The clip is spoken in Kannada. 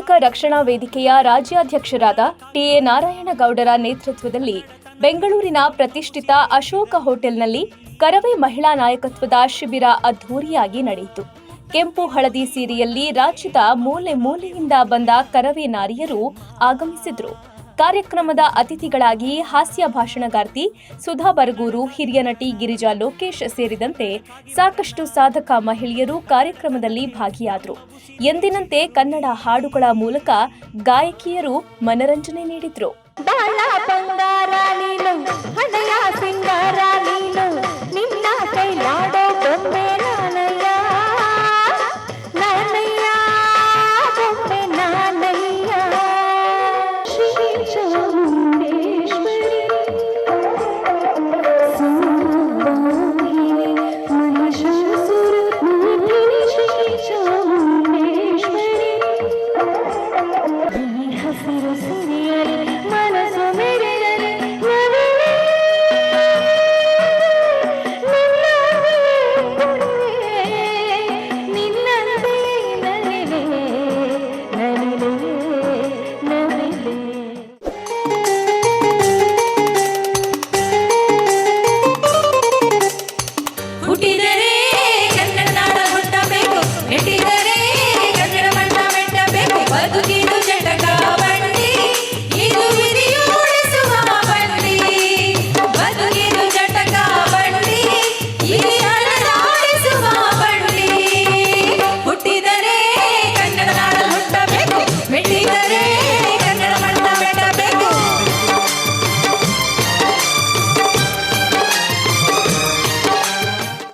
ರಕ್ಷಣಾ ವೇದಿಕೆಯ ರಾಜ್ಯಾಧ್ಯಕ್ಷರಾದ ಟಿಎ ನಾರಾಯಣಗೌಡರ ನೇತೃತ್ವದಲ್ಲಿ ಬೆಂಗಳೂರಿನ ಪ್ರತಿಷ್ಠಿತ ಅಶೋಕ ಹೋಟೆಲ್ನಲ್ಲಿ ಕರವೇ ಮಹಿಳಾ ನಾಯಕತ್ವದ ಶಿಬಿರ ಅದ್ಧೂರಿಯಾಗಿ ನಡೆಯಿತು. ಕೆಂಪು ಹಳದಿ ಸೀರೆಯಲ್ಲಿ ರಾಜ್ಯದ ಮೂಲೆ ಮೂಲೆಯಿಂದ ಬಂದ ಕರವೇ ನಾರಿಯರು ಆಗಮಿಸಿದ್ರು. ಕಾರ್ಯಕ್ರಮದ ಅತಿಥಿಗಳಾಗಿ ಹಾಸ್ಯ ಭಾಷಣಗಾರ್ತಿ ಸುಧಾ ಬರಗೂರು, ಹಿರಿಯ ನಟಿ ಗಿರಿಜಾ ಲೋಕೇಶ್ ಸೇರಿದಂತೆ ಸಾಕಷ್ಟು ಸಾಧಕ ಮಹಿಳೆಯರು ಕಾರ್ಯಕ್ರಮದಲ್ಲಿ ಭಾಗಿಯಾದರು. ಎಂದಿನಂತೆ ಕನ್ನಡ ಹಾಡುಗಳ ಮೂಲಕ ಗಾಯಕಿಯರು ಮನರಂಜನೆ ನೀಡಿದ್ರು.